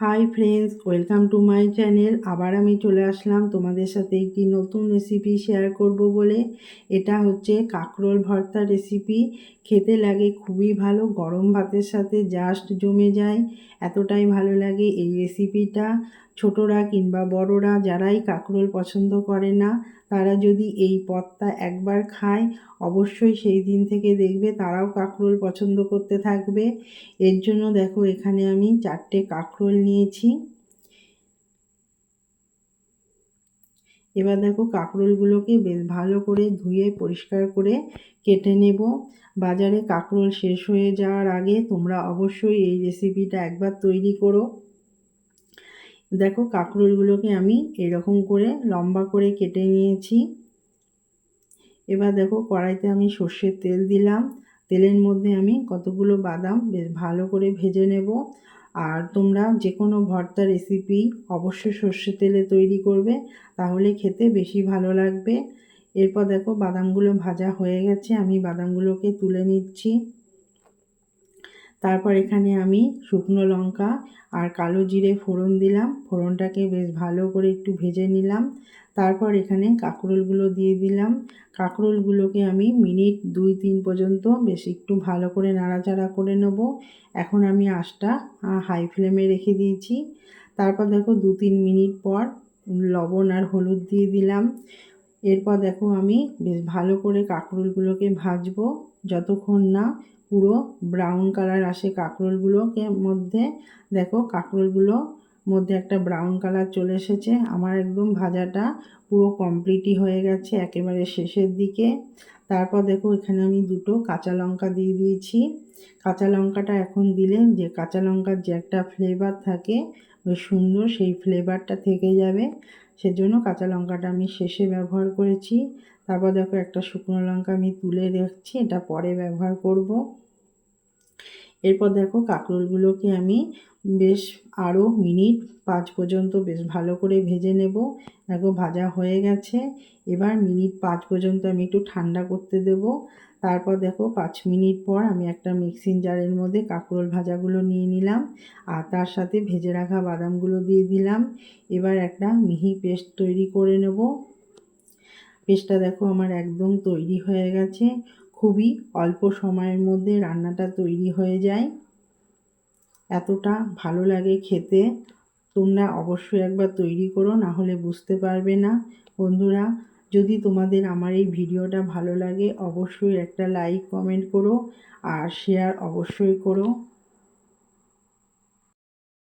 Hi friends welcome to my channel আবার আমি চলে আসলাম তোমাদের সাথে একটি নতুন রেসিপি শেয়ার করব বলে। এটা হচ্ছে কাঁকরোল ভর্তা রেসিপি খেতে লাগে খুবই ভালো, গরম ভাতের সাথে জাস্ট জমে যায়। এতটাই ভালো লাগে এই রেসিপিটা ছোটরা কিংবা বড়রা যারাই কাঁকরোল পছন্দ করে না তারা যদি এই পদটা একবার খায়, অবশ্যই সেই দিন থেকে দেখবে তারাও কাঁকরোল পছন্দ করতে থাকবে। এর জন্য দেখো এখানে আমি চারটে কাঁকরোল নিয়েছি। এবার দেখো কাঁকরোলগুলোকে বেশ ভালো করে ধুয়ে, পরিষ্কার করে কেটে নেব। বাজারে কাঁকরোল শেষ হয়ে যাওয়ার আগে তোমরা অবশ্যই এই রেসিপিটা একবার তৈরি করো। দেখো কাঁকরোলগুলোকে আমি এরকম করে লম্বা করে কেটে নিয়েছি। এবার দেখো কড়াইতে আমি সর্ষের তেল দিলাম। তেলের মধ্যে আমি কতগুলো বাদাম বেশ ভালো করে ভেজে নেব। আর তোমরা যে কোনো ভর্তা রেসিপি অবশ্যই সর্ষে তেলে তৈরি করবে, তাহলে খেতে বেশি ভালো লাগবে। এরপর দেখো বাদামগুলো ভাজা হয়ে গেছে, আমি বাদামগুলোকে তুলে নিচ্ছি। তারপর এখানে আমি শুকনো লঙ্কা আর কালো জিরে ফোড়ন দিলাম। ফোড়নটাকে বেশ ভালো করে একটু ভেজে নিলাম। তারপর এখানে কাঁকরোলগুলো দিয়ে দিলাম। কাঁকরোলগুলোকে আমি মিনিট দুই তিন পর্যন্ত বেশ একটু ভালো করে নাড়াচাড়া করে নেব। এখন আমি আঁচটা হাই ফ্লেমে রেখে দিয়েছি। তারপর দেখো দু তিন মিনিট পর লবণ আর হলুদ দিয়ে দিলাম। এরপর দেখো আমি বেশ ভালো করে কাঁকরোলগুলোকে ভাজবো। যতক্ষণ না পুরো ব্রাউন কালার আসে কাঁকরোলগুলোকে মধ্যে। দেখো কাঁকরোলগুলো মধ্যে একটা ব্রাউন কালার চলে এসেছে। আমার একদম ভাজাটা পুরো কমপ্লিটই হয়ে গেছে একেবারে শেষের দিকে। তারপর দেখো এখানে আমি দুটো কাঁচা লঙ্কা দিয়ে দিয়েছি। কাঁচা লঙ্কাটা এখন দিলে যে কাঁচা লঙ্কার যে একটা ফ্লেভার থাকে, বেশ সুন্দর সেই ফ্লেভারটা থেকে যাবে। সেজন্য কাঁচা লঙ্কাটা আমি শেষে ব্যবহার করেছি। তারপর দেখো একটা শুকনো লঙ্কা আমি তুলে রাখছি, এটা পরে ব্যবহার করব। এরপর দেখো কাঁকরোলগুলোকে আমি বেশ আরও মিনিট পাঁচ পর্যন্ত বেশ ভালো করে ভেজে নেব। দেখো ভাজা হয়ে গেছে। এবার মিনিট পাঁচ পর্যন্ত আমি একটু ঠান্ডা করতে দেব। তারপর দেখো পাঁচ মিনিট পর আমি একটা মিক্সিং জারের মধ্যে কাঁকরোল ভাজাগুলো নিয়ে নিলাম আর তার সাথে ভেজে রাখা বাদামগুলো দিয়ে দিলাম। এবার একটা মিহি পেস্ট তৈরি করে নেব। পেস্টটা দেখো আমার একদম তৈরি হয়ে গেছে। খুবই অল্প সময়ের মধ্যে রান্নাটা তৈরি হয়ে যায়। এতটা ভালো লাগে খেতে। তোমরা অবশ্যই একবার তৈরি করো, না হলে বুঝতে পারবে না। বন্ধুরা, যদি তোমাদের আমার এই ভিডিওটা ভালো লাগে, অবশ্যই একটা লাইক, কমেন্ট করো আর শেয়ার অবশ্যই করো।